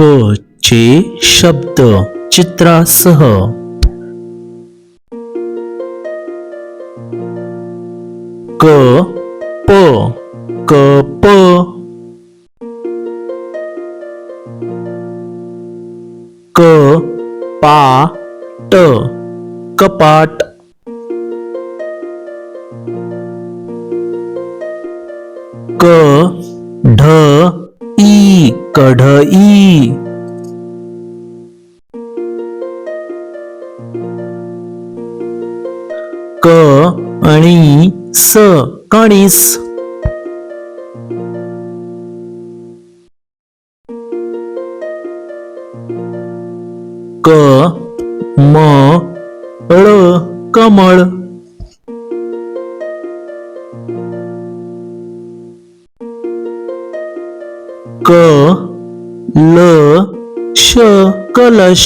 क चे शब्द चित्रासह. क प क प क पा ट कपाट. क ढ कढई क आणि स कणीस. क म ळ कमळ. क ल श कलश.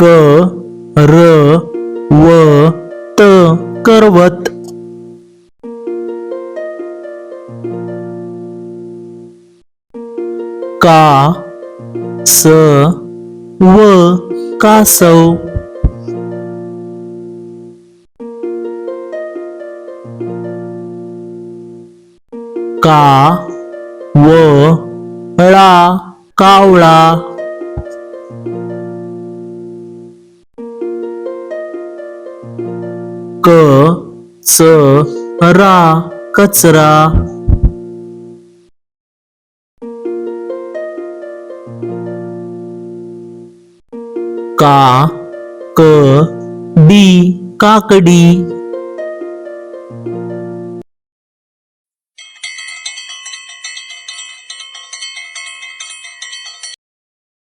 क र व त करवत. का स व कासव का व ळा कावळा. क च रा कचरा. का क डी काकडी.